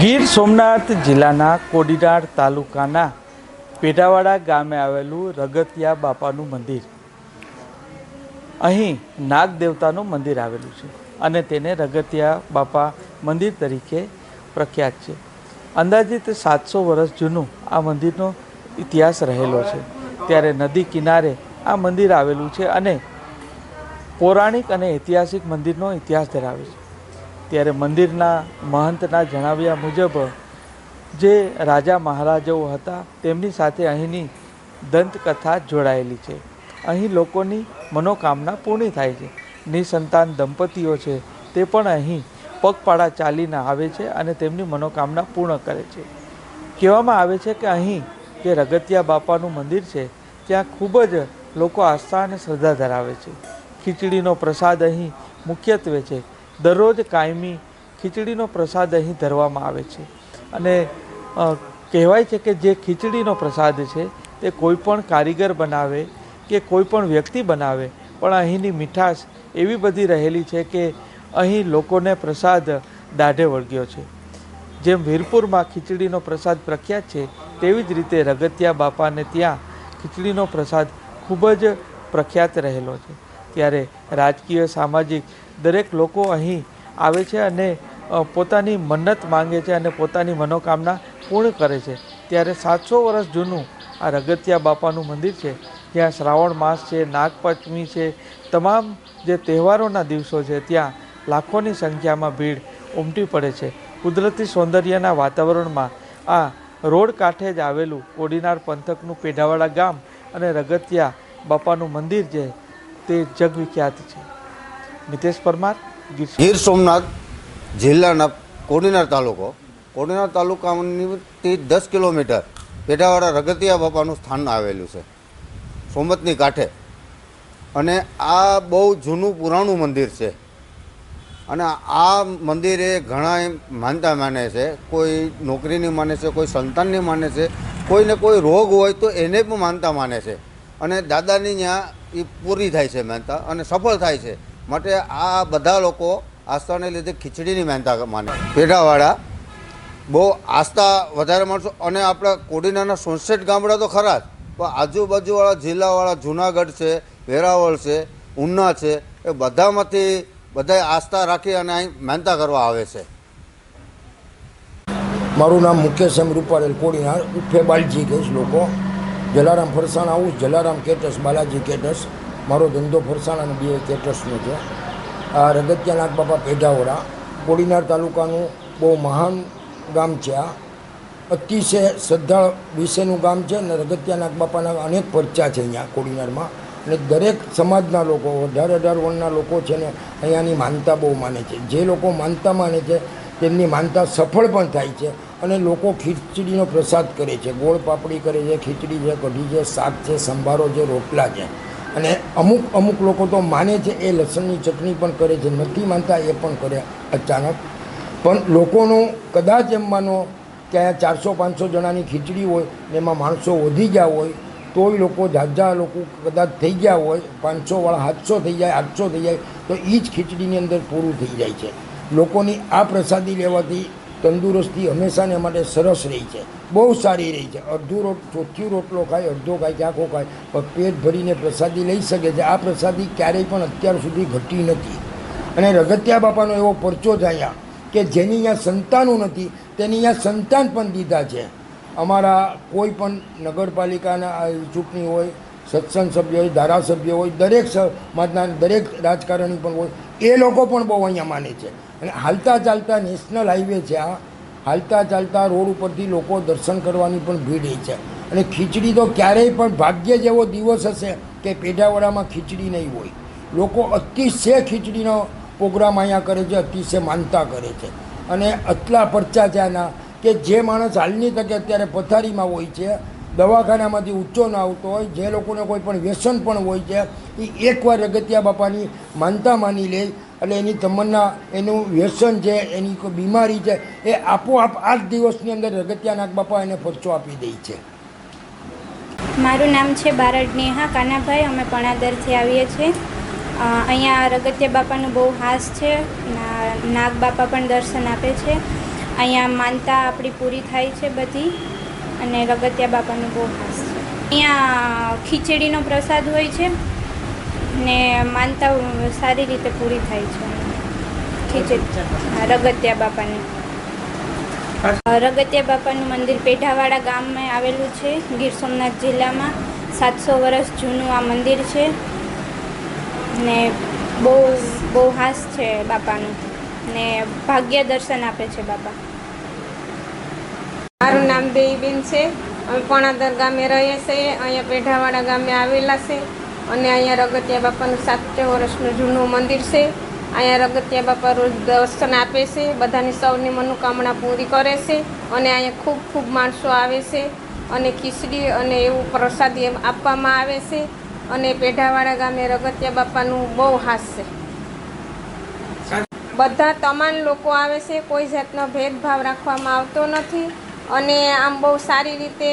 ગીર સોમનાથ જિલ્લાના કોડીનાર તાલુકાના પેઢાવાડા ગામે આવેલું રગતિયા બાપાનું મંદિર. અહીં નાગ દેવતાનું મંદિર આવેલું છે અને તેને રગતિયા બાપા મંદિર તરીકે પ્રખ્યાત છે. અંદાજિત સાતસો વર્ષ જૂનું આ મંદિરનો ઇતિહાસ રહેલો છે. ત્યારે નદી કિનારે આ મંદિર આવેલું છે અને પૌરાણિક અને ઐતિહાસિક મંદિરનો ઇતિહાસ ધરાવે છે. ત્યારે મંદિરના મહંતના જણાવ્યા મુજબ જે રાજા મહારાજાઓ હતા, તેમની સાથે અહીંની દંતકથા જોડાયેલી છે. અહીં લોકોની મનોકામના પૂર્ણ થાય છે. નિસંતાન દંપતીઓ છે, તે પણ અહીં પગપાળા ચાલીને આવે છે અને તેમની મનોકામના પૂર્ણ કરે છે. કહેવામાં આવે છે કે અહીં જે રગતિયા બાપાનું મંદિર છે, ત્યાં ખૂબ જ લોકો આસ્થા અને શ્રદ્ધા ધરાવે છે. ખીચડીનો પ્રસાદ અહીં મુખ્યત્વે છે. દરરોજ કાયમી ખીચડીનો પ્રસાદ અહીં ધરવામાં આવે છે. અને કહેવાય છે કે જે ખીચડીનો પ્રસાદ છે, તે કોઈપણ કારીગર બનાવે કે કોઈ પણ વ્યક્તિ બનાવે, પણ અહીંની મીઠાશ એવી બધી રહેલી છે કે અહીં લોકોને પ્રસાદ દાઢે વળગ્યો છે. જેમ વીરપુરમાં ખીચડીનો પ્રસાદ પ્રખ્યાત છે, તેવી જ રીતે રગતિયા બાપાને ત્યાં ખીચડીનો પ્રસાદ ખૂબ જ પ્રખ્યાત રહેલો છે. ત્યારે રાજકીય, સામાજિક દરેક લોકો અહીં આવે છે અને પોતાની મન્નત માંગે છે અને પોતાની મનોકામના પૂર્ણ કરે છે. ત્યારે સાતસો વર્ષ જૂનું આ રગતિયા બાપાનું મંદિર છે. જ્યાં શ્રાવણ માસ છે, નાગપંચમી છે, તમામ જે તહેવારોના દિવસો છે, ત્યાં લાખોની સંખ્યામાં ભીડ ઉમટી પડે છે. કુદરતી સૌંદર્યના વાતાવરણમાં આ રોડ કાંઠે જ આવેલું કોડીનાર પંથકનું પેઢાવાડા ગામ અને રગતિયા બાપાનું મંદિર છે તે જગવિખ્યાત છે. નિતેશ પરમાર, ગીર ગીર સોમનાથ જિલ્લાના કોડીનાર તાલુકો. કોડીનાર તાલુકાની દસ કિલોમીટર પેઢાવાળા રગતિયા બાપાનું સ્થાન આવેલું છે સોમતની કાંઠે. અને આ બહુ જૂનું પુરાણું મંદિર છે. અને આ મંદિરે ઘણા માનતા માને છે, કોઈ નોકરીની માને છે, કોઈ સંતાનની માને છે, કોઈને કોઈ રોગ હોય તો એને પણ માનતા માને છે. અને દાદાની ત્યાં એ પૂરી થાય છે મહેનતા અને સફળ થાય છે. માટે આ બધા લોકો આસ્થાને લીધે ખીચડીની મહેનતા માને. પેઢાવાળા, બહુ આસ્થા વધારે માણસો અને આપણા કોડીનાના સોનસેટ ગામડા તો ખરા જ. પણ આજુબાજુવાળા જિલ્લાવાળા જુનાગઢ છે, વેરાવળ છે, ઉના છે, એ બધામાંથી બધા આસ્થા રાખી અને અહીં મહેનતા કરવા આવે છે. મારું નામ મુકેશ એમ રૂપારેલ કોડીનાર ઉફે કહીશ લોકો. જલારામ ફરસાણ આવું, જલારામ કેટર્સ બાલાજી કેટસ, મારો ધંધો ફરસાણ અને બે કેટર્સનો છે. આ રગતિયા નાગ બાપા પેઢાવડા, કોડીનાર તાલુકાનું બહુ મહાન ગામ છે આ. અતિશય શ્રદ્ધા વિશેનું ગામ છે અને રગતિયા નાગ બાપાના અનેક પરચા છે અહીંયા કોડીનારમાં. અને દરેક સમાજના લોકો, અઢાર અઢાર વર્ણના લોકો છે ને અહીંયાની માનતા બહુ માને છે. જે લોકો માનતા માને છે, તેમની માનતા સફળ પણ થાય છે. અને લોકો ખીચડીનો પ્રસાદ કરે છે. ગોળ પાપડી કરે છે, ખીચડી છે, કઢી છે, શાક છે, સંભારો છે, રોટલા છે. અને અમુક અમુક લોકો તો માને છે એ લસણની ચટણી પણ કરે છે. નથી માનતા એ પણ કરે અચાનક. પણ લોકોનું કદાચ એમ માનો કે અહીંયા ચારસો પાંચસો જણાની ખીચડી હોય ને એમાં માણસો વધી ગયા હોય, તોય લોકો ઝાઝા લોકો કદાચ થઈ ગયા હોય પાંચસોવાળા સાતસો થઈ જાય, આઠસો થઈ જાય, તો એ જ ખીચડીની અંદર પૂરું થઈ જાય છે. લોકોની આ પ્રસાદી લેવાથી તંદુરસ્તી હંમેશાને માટે સરસ રહી છે. બહુ સારી રહી છે. અડધો રોટ, ચોથ્યું રોટલો ખાય, અડધો ખાય કે આખો ખાય, પણ પેટ ભરીને પ્રસાદી લઈ શકે છે. આ પ્રસાદી ક્યારેય પણ અત્યાર સુધી ઘટી નથી. અને રગતિયા બાપાનો એવો પરચો જ અહીંયા કે જેની અહીંયા સંતાનો નથી, તેની અહીંયા સંતાન પણ દીધા છે. અમારા કોઈ પણ નગરપાલિકાના ચૂંટણી હોય, સત્સંગ સભ્ય હોય, ધારાસભ્ય હોય, દરેક સમાજના દરેક રાજકારણી પણ હોય, એ લોકો પણ બહુ અહીંયા માને છે. અને હાલતા ચાલતા નેશનલ હાઈવે છે આ. હાલતા ચાલતા રોડ ઉપરથી લોકો દર્શન કરવાની પણ ભીડ એ છે. અને ખીચડી તો ક્યારેય પણ ભાગ્ય જેવો દિવસ હશે કે પેઢાવાડામાં ખીચડી નહીં હોય. લોકો અતિશય ખીચડીનો પ્રોગ્રામ અહીંયા કરે છે, અતિશય માનતા કરે છે. અને આટલા પરચા છે આના કે જે માણસ હાલની તકે અત્યારે પથારીમાં હોય છે, દવાખાનામાંથી ઊંચો ના આવતો હોય, જે લોકોને કોઈ પણ વ્યસન પણ હોય છે, એ એકવાર રગતિયા બાપાની માનતા માની લે એટલે એની તમન્ના, એનું વ્યસન છે, એની કોઈ બીમારી છે, એ આપોઆપ આ જ દિવસની અંદર રગતિયા નાગ બાપા એને પરચો આપી દે છે. મારું નામ છે બારડ નેહા કાનાભાઈ, અમે પણાદરથી આવીએ છીએ. અહીંયા રગતિયા બાપાનું બહુ હાસ છે નાગ બાપા પણ દર્શન આપે છે. અહીંયા માનતા આપણી પૂરી થાય છે બધી, અને રગતિયા બાપાનું બહુ હાસ છે. અહીંયા ખીચડીનો પ્રસાદ હોય છે. ને માનતા સારી રીતે પૂરી થાય છે. ખીચડી. રગતિયા બાપાની. રગતિયા બાપાનું મંદિર પેઢાવાડા ગામમાં આવેલું છે. ગીર સોમનાથ જિલ્લામાં સાતસો વર્ષ જૂનું આ મંદિર છે. ને બહુ બહુ હાસ છે બાપાનું. ને ભાગ્ય દર્શન આપે છે બાપા. મારું નામ દેવીબેન છે. અમે પણાદર ગામે રહીએ છીએ. અહીંયા પેઢાવાડા ગામે આવેલા છે. અને અહીંયા રગતિયા બાપાનું સાતસો વર્ષનું જૂનું મંદિર છે. અહીંયા રગતિયા બાપા રોજ દર્શન આપે છે, બધાની સૌની મનોકામના પૂરી કરે છે અને અહીંયા ખૂબ ખૂબ માણસો આવે છે અને ખીચડી અને એવું પ્રસાદી આપવામાં આવે છે અને પેઢાવાળા ગામે રગતિયા બાપાનું બહુ હાસ છે. બધા તમામ લોકો આવે છે, કોઈ જાતનો ભેદભાવ રાખવામાં આવતો નથી અને આમ બહુ સારી રીતે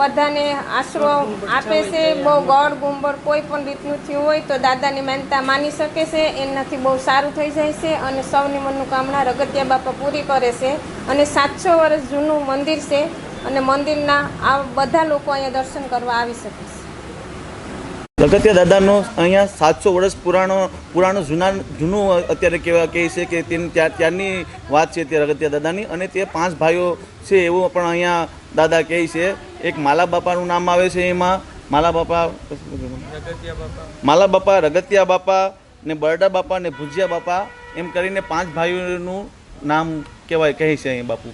બધાને આશરો આપે છે, બહુ ગોળ ગુંબર કોઈ પણ રીતનું થયું હોય તો દાદાની માનતા માની શકે છે, એનાથી બહુ સારું થઈ જાય છે અને સૌની મનોકામના રગતિયા બાપા પૂરી કરે છે અને સાતસો વર્ષ જૂનું મંદિર છે અને મંદિરના આ બધા લોકો અહીંયા દર્શન કરવા આવી શકે છે. લગતિયા દાદાનો અહીંયા સાતસો વર્ષ પુરાણો પુરાણો જૂના, જૂનું અત્યારે કહેવા કહે છે કે તેની ત્યાં ત્યારની વાત છે તે લગતિયા દાદાની અને તે પાંચ ભાઈઓ છે એવું પણ અહીંયા દાદા કહે છે. એક માલા બાપાનું નામ આવે છે એમાં. માલા બાપા માલા બાપા, રગતિયા બાપા ને બરડા બાપા ને ભુજિયા બાપા, એમ કરીને પાંચ ભાઈઓનું નામ કહેવાય, કહે છે અહીં બાપુ.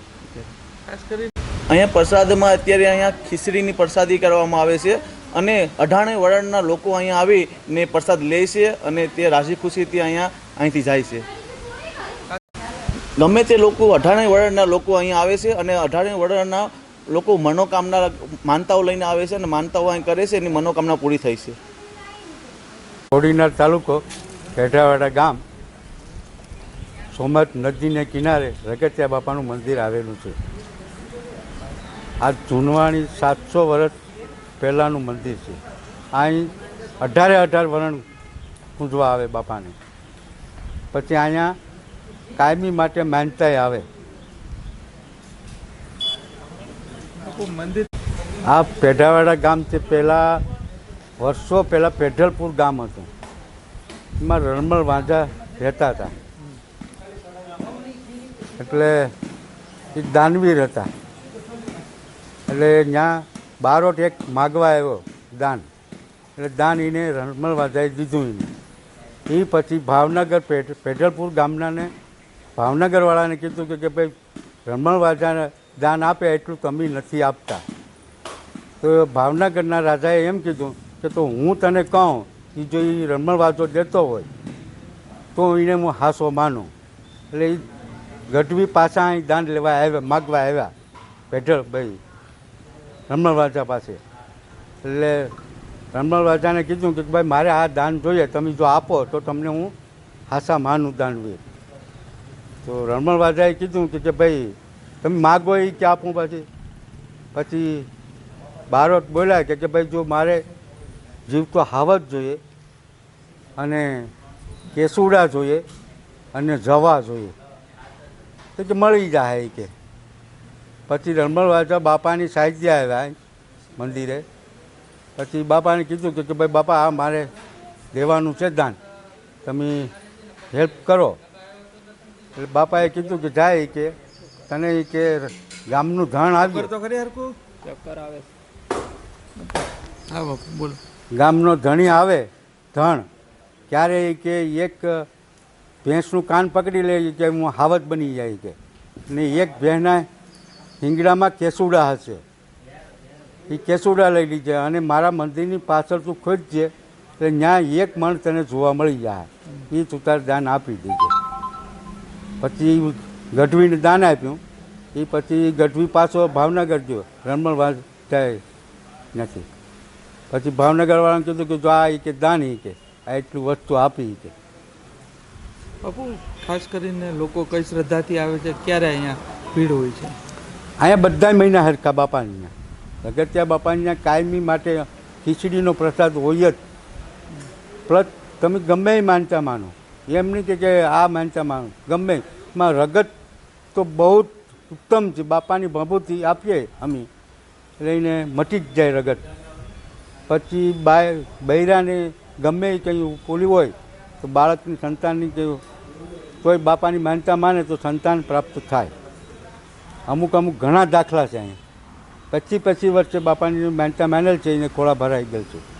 અહીંયા પ્રસાદમાં અત્યારે અહીંયા ખીચડીની પ્રસાદી કરવામાં આવે છે અને અઢાણે વરણના લોકો અહીંયા આવીને પ્રસાદ લે છે અને તે રાજી ખુશીથી અહીંયા અહીંથી જાય છે. ગમે તે લોકો અઢાણે વરણના લોકો અહીંયા આવે છે અને અઢાણે વરણના લોકો મનોકામના માનતાઓ લઈને આવે છે અને માનતાઓ અહીં કરે છે, એની મનોકામના પૂરી થઈ છે. કોડીનાર તાલુકો કેઢાવાડા ગામ, સોમનાથ નદીને કિનારે રગતિયા બાપાનું મંદિર આવેલું છે. આ જૂનવાણી સાતસો વર્ષ પહેલાંનું મંદિર છે. અહીં અઢારે અઢાર વરણ પૂજવા આવે બાપાને. પછી અહીંયા કાયમી માટે માનતાય આવે. મંદિર. આ પેઢાવાડા ગામ તે પહેલાં, વર્ષો પહેલાં પેઢલપુર ગામ હતું. એમાં રણમલ વાંઝા રહેતા હતા. એટલે એ દાનવીર હતા. એટલે ત્યાં બારોટ એક માગવા આવ્યો, દાન. એટલે દાન એને રણમલ વાંઝાએ દીધું એને. એ પછી ભાવનગર પેઢ, પેઢલપુર ગામનાને ભાવનગરવાળાને કીધું કે ભાઈ રણમલ વાંઝાને દાન આપે એટલું તમે નથી આપતા. તો ભાવનગરના રાજાએ એમ કીધું કે તો હું તને કહું કે જો એ રમણવાજો દેતો હોય, તો એને હું હાસો માનું. એટલે એ ગઢવી પાછા અહીં દાન લેવા આવ્યા, માગવા આવ્યા પેઢળ ભાઈ રમણવાજા પાસે. એટલે રમણવાજાને કીધું કે ભાઈ, મારે આ દાન જોઈએ, તમે જો આપો, તો તમને હું હાસા માનું દાનવીર તો રમણવાજાએ કીધું કે ભાઈ તમે માગો એ કે આપું પછી. પછી બારોટ બોલાય કે કે ભાઈ જો મારે જીવતો હાવત જોઈએ અને કેસુડા જોઈએ અને જવા જોઈએ. તો કે મળી જાય કે. પછી રણમલવાજા બાપાની સાહિત્ય આવ્યા મંદિરે. પછી બાપાને કીધું કે ભાઈ બાપા, આ મારે દેવાનું છે દાન. તમે હેલ્પ કરો. એટલે બાપાએ કીધું કે જાય કે. તને એ કે ગામનું ધણ આવ્યું? તો ખરી હરકું આવે. આવો બોલ. ગામનો ધણી આવે ધણ ક્યારે એ કે એક ભેંસનું કાન પકડી લે કે હું હાવત બની જાય કે. ને એક ભેંસના હિંગડામાં કેસુડા હશે. એ કેસુડા લઈ લીધે અને મારા મંદિરની પાછળ તું ખોજજે એટલે ત્યાં એક મણ તને જોવા મળી જાય. એ તું તારે દાન આપી દેજે. પછી ગઢવીને દાન આપ્યું. એ પછી ગઢવી પાછો ભાવનગર ગયો. રણમણ વાસ જાય નથી. પછી ભાવનગરવાળાને કીધું કે જો આ કે દાન એ કે આ એટલું વસ્તુ આપી કે. બાપુ ખાસ કરીને લોકો કઈ શ્રદ્ધાથી આવે છે ક્યારે અહીંયા ભીડ હોય છે? અહીંયા બધા મહિના હરખા બાપાની અગત્યા બાપાની કાયમી માટે ખીચડીનો પ્રસાદ હોય જ. પ્લસ તમે ગમે એ માનતા માનો. એમ નહીં કે કે આ માનતા માનો. ગમે. એમાં રગત તો બહુ ઉત્તમ છે. બાપાની ભભૂતિ આપીએ અમે. એને મટી જ જાય રગત. પછી બાય, બૈરાને ગમે કંઈ પોલી હોય, તો બાળકની સંતાનની કંઈ કોઈ બાપાની માનતા માને તો સંતાન પ્રાપ્ત થાય. અમુક અમુક ઘણા દાખલા છે અહીંયા. પચી પચી વર્ષે બાપાની માનતા માનેલ છે, એને ખોળા ભરાઈ ગયેલ છે.